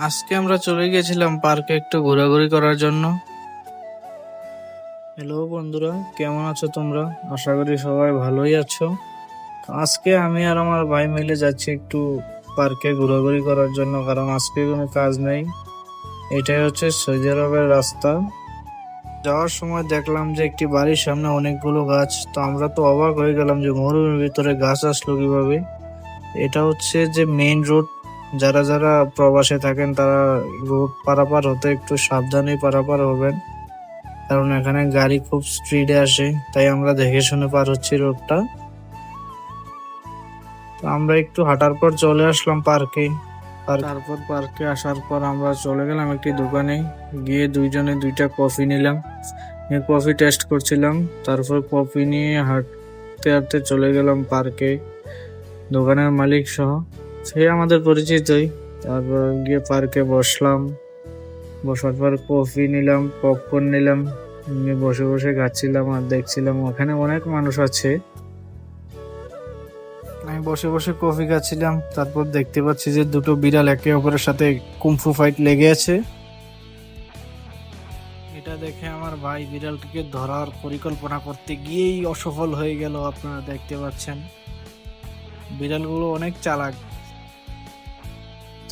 আজকে আমরা চলে গেছিলাম পার্কে একটু ঘোরাঘুরি করার জন্য। হ্যালো বন্ধুরা, কেমন আছো তোমরা? আশা করি সবাই ভালোই আছো। আজকে আমি আর আমার ভাই মিলে যাচ্ছি একটু পার্কে ঘোরাঘুরি করার জন্য, কারণ আজকে কোনো কাজ নেই। এটাই হচ্ছে সৌদি আরবের রাস্তা। যাওয়ার সময় দেখলাম যে একটি বাড়ির সামনে অনেকগুলো গাছ, তো আমরা তো অবাক হয়ে গেলাম যে মরুভূমির ভিতরে গাছ আসলো কীভাবে। এটা হচ্ছে যে মেইন রোড যারা যারা প্রবাসে থাকেন, তারা রোড পারাপার হতে একটু সাবধানে পারাপার হবেন। কারণ এখানে গাড়ি খুব স্পিডে আসে, তাই আমরা দেখে শুনে পার হচ্ছি রোডটা। আমরা একটু হাঁটার পর চলে আসলাম পার্কে। তারপর পার্কে আসার পর আমরা চলে গেলাম একটি দোকানে। গিয়ে দুইজনে দুইটা কফি নিলাম। কফি টেস্ট করছিলাম। তারপর কফি নিয়ে হাঁটতে হাঁটতে চলে গেলাম পার্কে। দোকানের মালিক সহ। সে আমাদের পরিচিতই তারপর গিয়ে পার্কে বসলাম। বসার পর কফি নিলাম পপকর্ন নিলাম, নিয়ে বসে বসে খাচ্ছিলাম আর দেখছিলাম ওখানে অনেক মানুষ আছে। আমি বসে বসে কফি খাচ্ছিলাম, তারপর দেখতে পাচ্ছি যে দুটো বিড়াল একে অপরের সাথে কুমফু ফাইট লেগে আছে। এটা দেখে আমার ভাই বিড়ালটিকে ধরার পরিকল্পনা করতে গিয়েই অসফল হয়ে গেল, আপনারা দেখতে পাচ্ছেন। বিড়ালগুলো অনেক চালাক।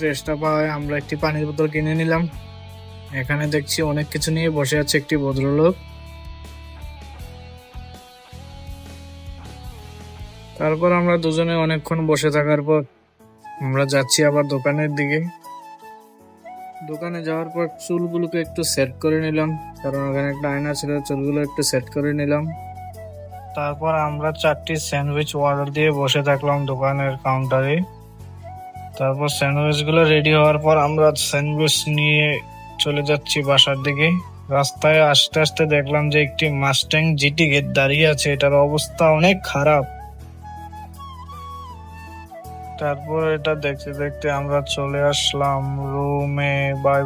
চেষ্টা পাওয়ায় আমরা একটি পানির বোতল কিনে নিলাম। এখানে দেখছি অনেক কিছু নিয়ে বসে আছে একটি ভদ্রলোক। তারপর আমরা দুজনে অনেকক্ষণ বসে থাকার পর আমরা যাচ্ছি আবার দোকানের দিকে। দোকানে যাওয়ার পর চুলগুলোকে একটু সেট করে নিলাম, কারণ ওখানে একটা আয়না ছিল, চুলগুলো একটু সেট করে নিলাম। তারপর আমরা চারটি স্যান্ডউইচ অর্ডার দিয়ে বসে থাকলাম দোকানের কাউন্টারে তারপর স্যান্ডউইচগুলো রেডি হওয়ার পর আমরা স্যান্ডউইচ নিয়ে চলে যাচ্ছি বাসার দিকে। রাস্তায় আস্তে আস্তে দেখলাম যে একটি মাস্ট্যাং জিটি গেট দাঁড়িয়ে আছে। এটার অবস্থা অনেক খারাপ। তারপর এটা দেখতে দেখতে আমরা চলে আসলাম রুমে বাই